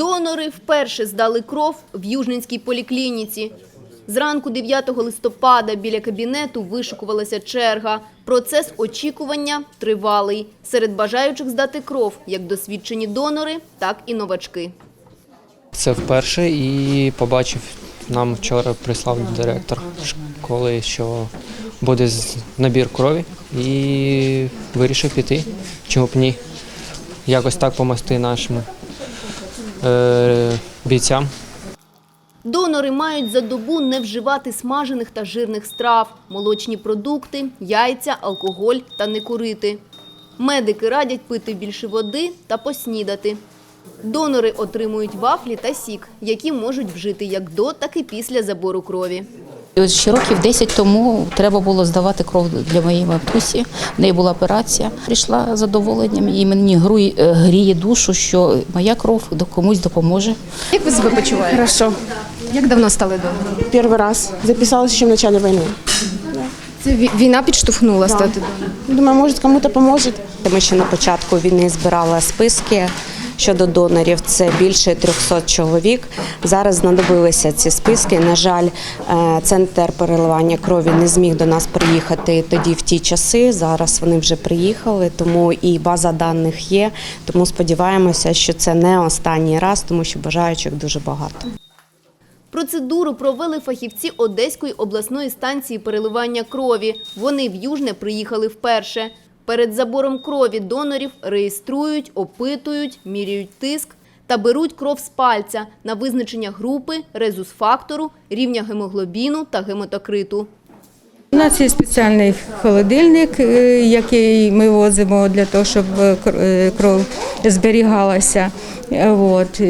Донори вперше здали кров в Южненській поліклініці. Зранку 9 листопада біля кабінету вишикувалася черга. Процес очікування тривалий. Серед бажаючих здати кров як досвідчені донори, так і новачки. Це вперше і побачив, нам вчора прислав директор школи, що буде набір крові і вирішив піти. Чому б ні? Якось так помогти нашим бійцям. Донори мають за добу не вживати смажених та жирних страв, молочні продукти, яйця, алкоголь та не курити. Медики радять пити більше води та поснідати. Донори отримують вафлі та сік, які можуть вжити як до, так і після забору крові. І ще років 10 тому треба було здавати кров для моєї матусі. В неї була операція. Прийшла з задоволенням і мені груй- е, гріє душу, що моя кров до комусь допоможе. Як ви себе почуваєте? Хорошо. Як давно стали донором? Первый раз. Записалась еще в начале войны. Це війна підштовхнула стати донором? Думаю, может, кому-то поможет. Ми ще на початку війни збирали списки щодо донорів. Це більше 300 чоловік. Зараз знадобилися ці списки. На жаль, е, центр переливання крові не зміг до нас приїхати тоді в ті часи. Зараз вони вже приїхали, тому і база даних є. Тому сподіваємося, що це не останній раз, тому що бажаючих дуже багато. Процедуру провели фахівці Одеської обласної станції переливання крові. Вони в Южне приїхали вперше. Перед забором крові донорів реєструють, опитують, міряють тиск та беруть кров з пальця на визначення групи, резус-фактору, рівня гемоглобіну та гематокриту. У нас є спеціальний холодильник, е, який ми возимо для того, щоб е, е, кров зберігалася. От.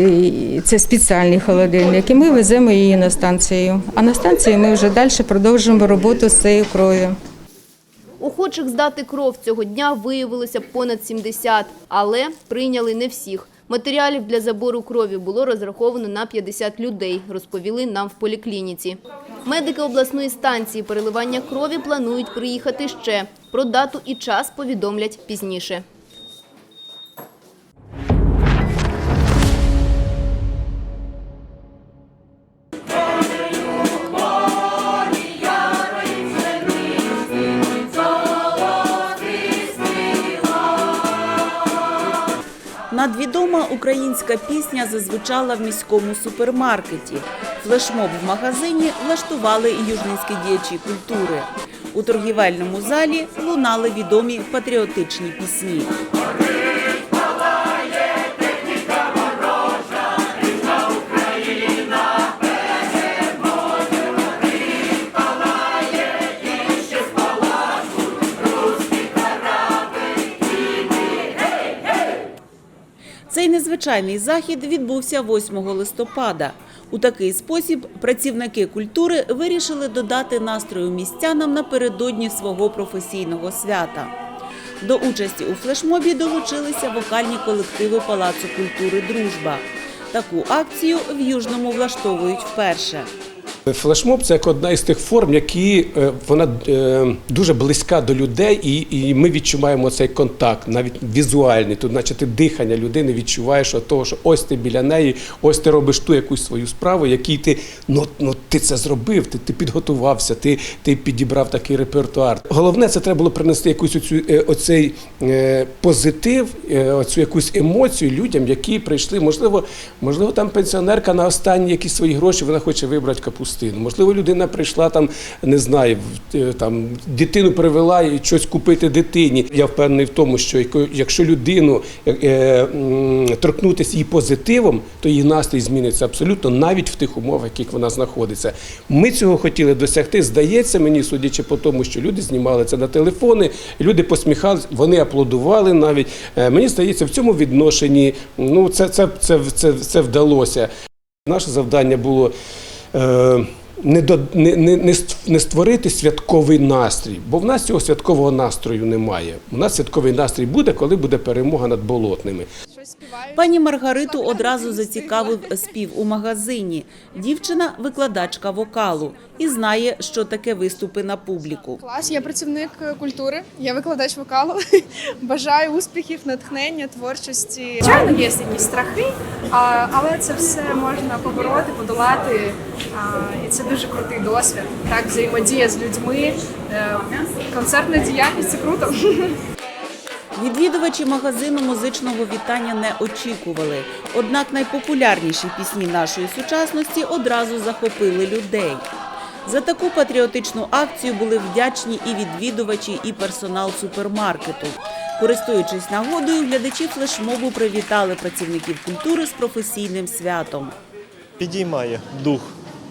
Це спеціальний холодильник, і ми веземо її на станцію. А на станції ми вже далі продовжуємо роботу з цією кров'ю. Охочих здати кров цього дня виявилося понад 70, але прийняли не всіх. Матеріалів для забору крові було розраховано на 50 людей, розповіли нам в поліклініці. Медики обласної станції переливання крові планують приїхати ще. Про дату і час повідомлять пізніше. Українська пісня зазвучала в міському супермаркеті. Флешмоб в магазині влаштували і южницькі діячі культури. У торгівельному залі лунали відомі патріотичні пісні. Незвичайний захід відбувся 8 листопада. У такий спосіб працівники культури вирішили додати настрою містянам напередодні свого професійного свята. До участі у флешмобі долучилися вокальні колективи Палацу культури Дружба. Таку акцію в Южному влаштовують вперше. Флешмоб це як одна із тих форм, які е, вона е, дуже близька до людей, і, і ми відчуваємо цей контакт, навіть візуальний. Тут, наче ти дихання людини відчуваєш от того, що ось ти біля неї, ось ти робиш ту якусь свою справу, якій ти ну, ну ти це зробив, ти, ти підготувався, ти, ти підібрав такий репертуар. Головне, це треба було принести якусь оцю, е, оцей позитив, оцю якусь емоцію людям, які прийшли. Можливо, можливо, там пенсіонерка на останні якісь свої гроші, вона хоче вибрати капустину. Можливо, людина прийшла там, не знаю, е, там дитину привела і щось купити дитині. Я впевнений в тому, що якщо людину е, е, торкнутися її позитивом, то її настрій зміниться абсолютно навіть в тих умовах, в яких вона знаходиться. Ми цього хотіли досягти. Здається мені, судячи по тому, що люди знімали це на телефони, люди посміхались, вони аплодували навіть. Мені здається, в цьому відношенні ну це, це, це, це, це вдалося. Наше завдання було не, до, не, не створити святковий настрій, бо в нас цього святкового настрою немає. У нас святковий настрій буде, коли буде перемога над болотними. Пані Маргариту одразу зацікавив спів у магазині. Дівчина викладачка вокалу і знає, що таке виступи на публіку. Клас, я працівник культури, я викладач вокалу. Бажаю успіхів, натхнення, творчості. Звичайно, є якісь страхи, але це все можна побороти, подолати. І це дуже крутий досвід. Так, взаємодія з людьми, е, концертна діяльність це круто. Відвідувачі магазину музичного вітання не очікували. Однак найпопулярніші пісні нашої сучасності одразу захопили людей. За таку патріотичну акцію були вдячні і відвідувачі, і персонал супермаркету. Користуючись нагодою, глядачі флешмобу привітали працівників культури з професійним святом. підіймає дух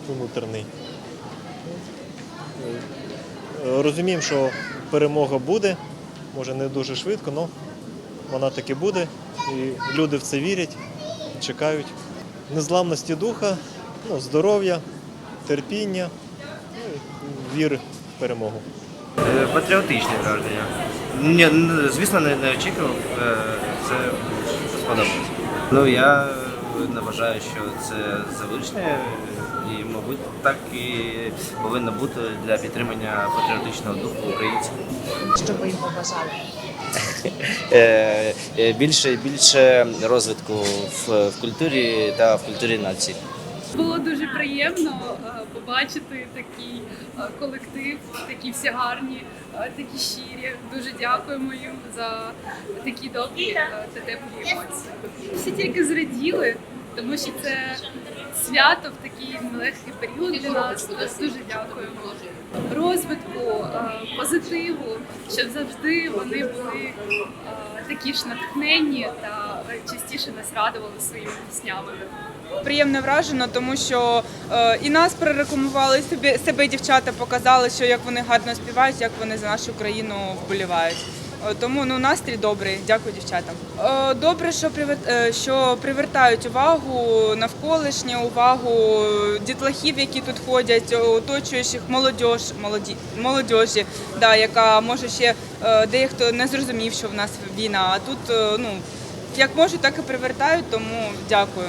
внутрішній. Розуміємо, що перемога буде, може не дуже швидко, але вона таки буде. І люди в це вірять, чекають. Незламності духа, ну, здоров'я, терпіння, ну, віри в перемогу. Е, Патріотичне враження. Ні, звісно, не, не очікував. Е, Це сподобалось. Ну я вважаю, що це завищне і, мабуть, так і повинно бути для підтримання патріотичного духу українців. Що ви їм побажали? Е, е, Більше більше розвитку в, в культурі та в культурі нації. Було дуже приємно е, побачити такий колектив, такі всі гарні, такі щирі. Дуже дякуємо їм за такі добрі та теплі емоції. Всі тільки зраділи, тому що це свято в такий нелегкий період для нас. Дуже дякуємо. Розвитку, е, позитиву, щоб завжди вони були е, такі ж натхненні та частіше нас радували своїми піснями. приємно вражено, тому що е, і нас прорекламували, і собі себе дівчата показали, що як вони гарно співають, як вони за нашу країну вболівають. Е, Тому ну настрій добрий. Дякую дівчатам. Е, Добре, що е, що привертають увагу навколишнє, увагу дітлахів, які тут ходять, оточуючих молодіж, молоді молодіжі, да, яка може ще дехто не зрозумів, що в нас війна. А тут ну як можуть, так і привертають. Тому дякую.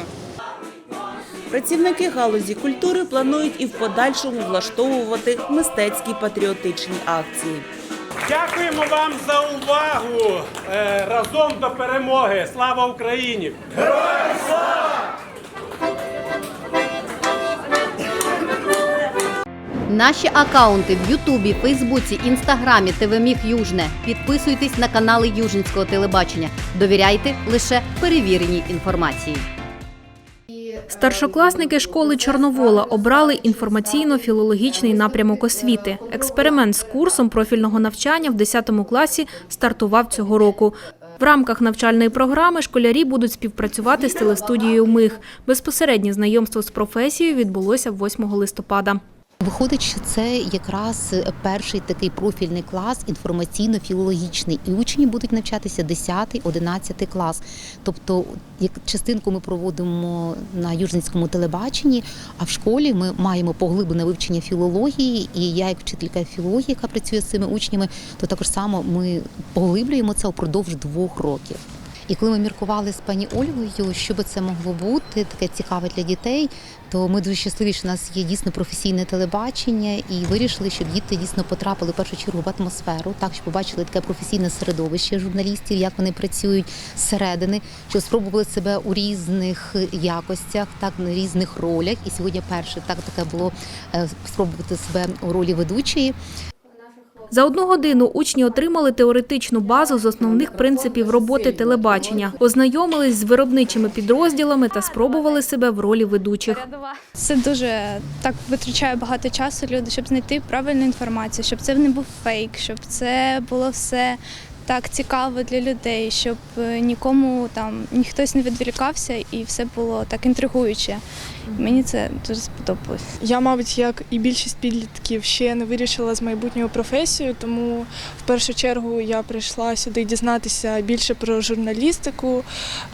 Працівники галузі культури планують і в подальшому влаштовувати мистецькі патріотичні акції. Дякуємо вам за увагу. Е, Разом до перемоги. Слава Україні! Наші акаунти в Ютубі, Фейсбуці, Інстаграмі, ТВ Міг Южне. Підписуйтесь на канали Южницького телебачення. Довіряйте лише перевіреній інформації. Старшокласники школи Чорновола обрали інформаційно-філологічний напрямок освіти. Експеримент з курсом профільного навчання в 10 класі стартував цього року. В рамках навчальної програми школярі будуть співпрацювати з телестудією Миг. Безпосереднє знайомство з професією відбулося 8 листопада. Виходить, що це якраз перший такий профільний клас інформаційно-філологічний, і учні будуть навчатися 10-11 клас. Тобто, як частинку ми проводимо на Южницькому телебаченні, а в школі ми маємо поглиблене вивчення філології. І я, як вчителька філології, яка працює з цими учнями, то також само ми поглиблюємо це упродовж двох років. І коли ми міркували з пані Ольгою, що би це могло бути, таке цікаве для дітей, то ми дуже щасливі, що у нас є дійсно професійне телебачення, і вирішили, щоб діти дійсно потрапили в першу чергу в атмосферу, так щоб побачили таке професійне середовище журналістів, як вони працюють зсередини, що спробували себе у різних якостях, так на різних ролях. І сьогодні перше так таке було е, спробувати себе у ролі ведучої. За одну годину учні отримали теоретичну базу з основних принципів роботи телебачення, ознайомились з виробничими підрозділами та спробували себе в ролі ведучих. Це дуже так витрачає багато часу люди, щоб знайти правильну інформацію, щоб це не був фейк, щоб це було все так цікаво для людей, щоб е, нікому там ніхтось не відволікався і все було так інтригуюче. Мені це дуже сподобалось. Я, мабуть, як і більшість підлітків, ще не вирішила з майбутньою професією, тому в першу чергу я прийшла сюди дізнатися більше про журналістику.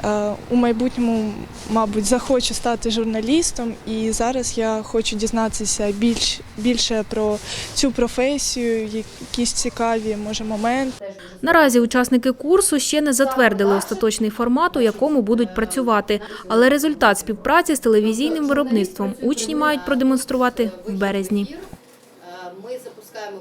Е, У майбутньому, мабуть, захочу стати журналістом, і зараз я хочу дізнатися більш, більше про цю професію, якісь цікаві може моменти. Наразі учасники курсу ще не затвердили остаточний формат, у якому будуть працювати, але результат співпраці з телевізійним виробництвом учні мають продемонструвати в березні. Ми запускаємо